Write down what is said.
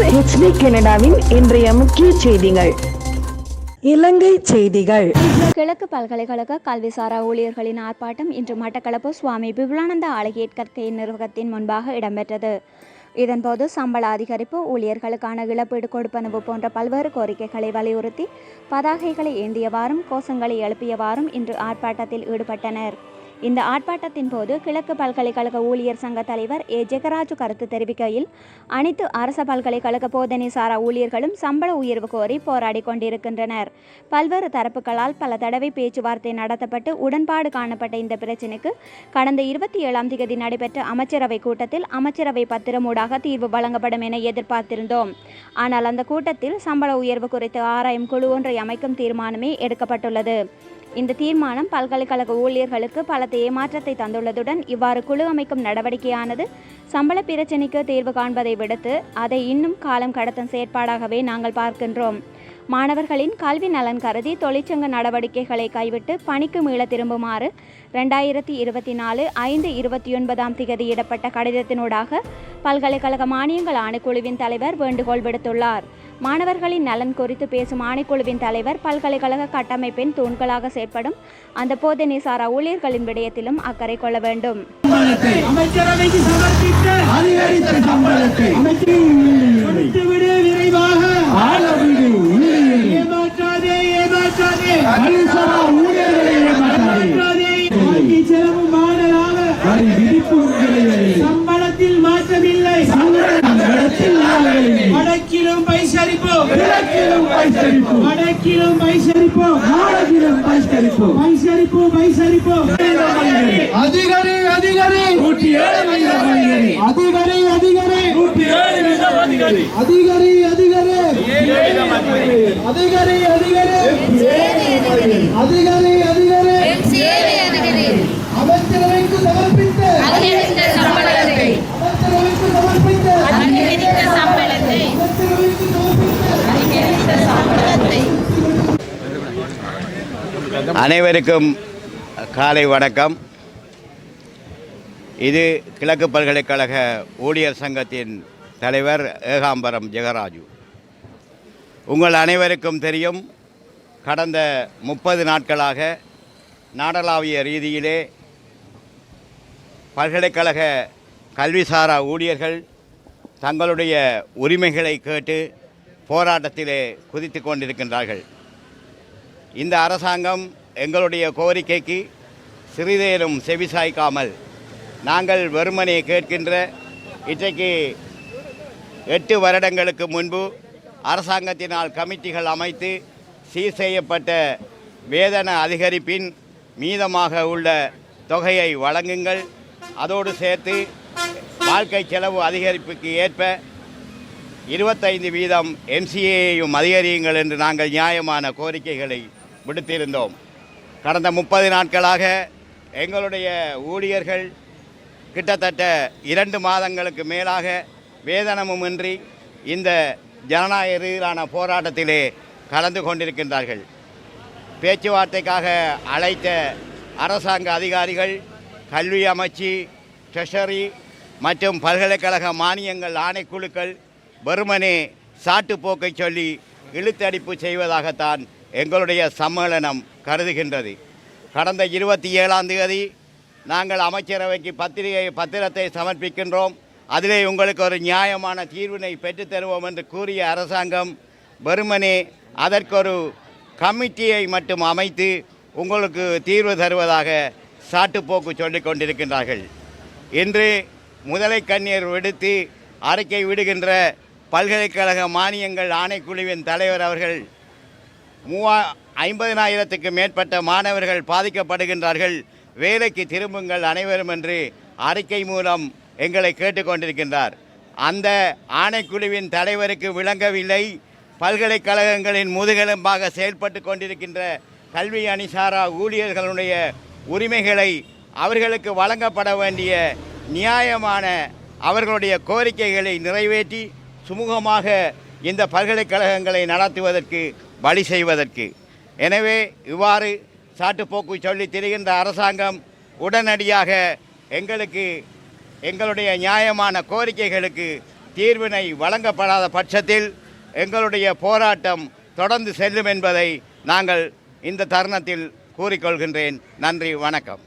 HD கனடாவின் இன்றைய முக்கிய செய்திகள். இலங்கை செய்திகள். கிழக்கு பல்கலைக்கழக கல்விசாரா ஊழியர்களின் ஆர்ப்பாட்டம் இன்று மட்டக்களப்பு சுவாமி விபுலானந்த ஆலய கற்கை நிறுவகத்தின் முன்பாக இடம்பெற்றது. இதன்போது சம்பள அதிகரிப்பு ஊழியர்களுக்கான இழப்பீடு கொடுப்பனவு போன்ற பல்வேறு கோரிக்கைகளை வலியுறுத்தி பதாகைகளை ஏந்தியவாறும் கோஷங்களை எழுப்பியவாறும் இன்று ஆர்ப்பாட்டத்தில் ஈடுபட்டனர். இந்த ஆர்ப்பாட்டத்தின் போது கிழக்கு பல்கலைக்கழக ஊழியர் சங்க தலைவர் ஏ. ஜெகராஜு கருத்து தெரிவிக்கையில் அனைத்து அரச பல்கலைக்கழக போதனை சாரா ஊழியர்களும் சம்பள உயர்வு கோரி போராடி கொண்டிருக்கின்றனர். பல்வேறு தரப்புகளால் பல தடவை பேச்சுவார்த்தை நடத்தப்பட்டு உடன்பாடு காணப்பட்ட இந்த பிரச்சினைக்கு கடந்த இருபத்தி ஏழாம் தேதி நடைபெற்ற அமைச்சரவை கூட்டத்தில் அமைச்சரவை பத்திரமூடாக தீர்வு வழங்கப்படும் என எதிர்பார்த்திருந்தோம். ஆனால் அந்த கூட்டத்தில் சம்பள உயர்வு குறித்து ஆராயும் குழு ஒன்றை அமைக்கும் தீர்மானமே எடுக்கப்பட்டுள்ளது. இந்த தீர்மானம் பல்கலைக்கழக ஊழியர்களுக்கு பல ஏமாற்றத்தை தந்துள்ளதுடன் இவ்வாறு குழு அமைக்கும் நடவடிக்கையானது சம்பள பிரச்சினைக்கு தீர்வு காண்பதை விடுத்து அதை இன்னும் காலம் கடத்தும் செயற்பாடாகவே நாங்கள் பார்க்கின்றோம். மாணவர்களின் கல்வி நலன் கருதி தொழிற்சங்க நடவடிக்கைகளை கைவிட்டு பணிக்கு மீள திரும்புமாறு ரெண்டாயிரத்தி இருபத்தி நாலு ஐந்து இருபத்தி ஒன்பதாம் திகதியிடப்பட்ட கடிதத்தினூடாக பல்கலைக்கழக மானியங்கள் ஆணைக்குழுவின் தலைவர் வேண்டுகோள் விடுத்துள்ளார். மாணவர்களின் நலன் குறித்து பேசும் ஆணைக்குழுவின் தலைவர் பல்கலைக்கழக கட்டமைப்பின் தூண்களாக செயற்படும் அந்த போதனை சாரா ஊழியர்களின் விடயத்திலும் அக்கறை கொள்ள வேண்டும். கிழக்கிலும் பைசரிப்போம் வடக்கிலும் பைசரிப்போம் நாடகிலும் பைசரிப்போம் பைசரிப்போம் பைசரிப்போம் அதிகாரி. அதிகாரி நூற்றி ஏழு அதிகாரி அதிகாரி அதிகாரி. நூற்றி ஏழு அதிகாரி அதிகாரி. அதிகாரி அதிகாரி. அதிகாரி அதிகாரி அனைவருக்கும் காலை வணக்கம். இது கிழக்கு பல்கலைக்கழக ஊழியர் சங்கத்தின் தலைவர் ஏகாம்பரம் ஜெகராஜு. உங்கள் அனைவருக்கும் தெரியும் கடந்த முப்பது நாட்களாக நாடளாவிய ரீதியிலே பல்கலைக்கழக கல்விசாரா ஊழியர்கள் தங்களுடைய உரிமைகளை கேட்டு போராட்டத்திலே குதித்து கொண்டிருக்கின்றார்கள். இந்த அரசாங்கம் எங்களுடைய கோரிக்கைக்கு சிறிதேனும் செவிசாய்க்காமல் நாங்கள் வெறுமனே கேட்கின்ற இன்றைக்கு எட்டு வருடங்களுக்கு முன்பு அரசாங்கத்தினால் கமிட்டிகள் அமைத்து சீர் செய்யப்பட்ட வேதன அதிகரிப்பின் மீதமாக உள்ள தொகையை வழங்குங்கள். அதோடு சேர்த்து வாழ்க்கை செலவு அதிகரிப்புக்கு ஏற்ப இருபத்தைந்து வீதம் எம்சிஏயையும் அதிகரியுங்கள் என்று நாங்கள் நியாயமான கோரிக்கைகளை விடுத்திருந்தோம். கடந்த முப்பது நாட்களாக எங்களுடைய ஊழியர்கள் கிட்டத்தட்ட இரண்டு மாதங்களுக்கு மேலாக வேதனமுமின்றி இந்த ஜனநாயக ரீதியிலான போராட்டத்திலே கலந்து கொண்டிருக்கின்றார்கள். பேச்சுவார்த்தைக்காக அழைத்த அரசாங்க அதிகாரிகள் கல்வி அமைச்சு ட்ரெஷரி மற்றும் பல்கலைக்கழக மானியங்கள் ஆணைக்குழுக்கள் வெறுமனே சாட்டுப்போக்கை சொல்லி இழுத்தடிப்பு செய்வதாகத்தான் எங்களுடைய சம்மேளனம் கருதுகின்றது. கடந்த இருபத்தி ஏழாம் தேதி நாங்கள் அமைச்சரவைக்கு பத்திரிகை பத்திரத்தை சமர்ப்பிக்கின்றோம். அதிலே உங்களுக்கு ஒரு நியாயமான தீர்வினை பெற்றுத்தருவோம் என்று கூறிய அரசாங்கம் வெறுமனே அதற்கொரு கமிட்டியை மட்டும் அமைத்து உங்களுக்கு தீர்வு தருவதாக சாட்டுப்போக்கு சொல்லிக் கொண்டிருக்கின்றார்கள். இன்று முதலை கண்ணீர் விடுத்து அறிக்கை விடுகின்ற பல்கலைக்கழக மானியங்கள் ஆணைக்குழுவின் தலைவர் அவர்கள் மூவா ஐம்பதினாயிரத்துக்கு மேற்பட்ட மாணவர்கள் பாதிக்கப்படுகின்றார்கள். வேலைக்கு திரும்புங்கள் அனைவரும் என்று அறிக்கை மூலம் எங்களை கேட்டுக்கொண்டிருக்கின்றார். அந்த ஆணைக்குழுவின் தலைவருக்கு விளங்கவில்லை. பல்கலைக்கழகங்களின் முதுகெலும்பாக செயல்பட்டு கொண்டிருக்கின்ற கல்வி அணிசாரா ஊழியர்களுடைய உரிமைகளை அவர்களுக்கு வழங்கப்பட வேண்டிய நியாயமான அவர்களுடைய கோரிக்கைகளை நிறைவேற்றி சுமூகமாக இந்த பல்கலைக்கழகங்களை நடத்துவதற்கு வழி செய்வதற்கு. எனவே இவ்வாறு சாட்டுப்போக்கு சொல்லி திரிகின்ற அரசாங்கம் உடனடியாக எங்களுக்கு எங்களுடைய நியாயமான கோரிக்கைகளுக்கு தீர்வினை வழங்கப்படாத பட்சத்தில் எங்களுடைய போராட்டம் தொடர்ந்து செல்லும் என்பதை நாங்கள் இந்த தருணத்தில் கூறிக்கொள்கின்றேன். நன்றி வணக்கம்.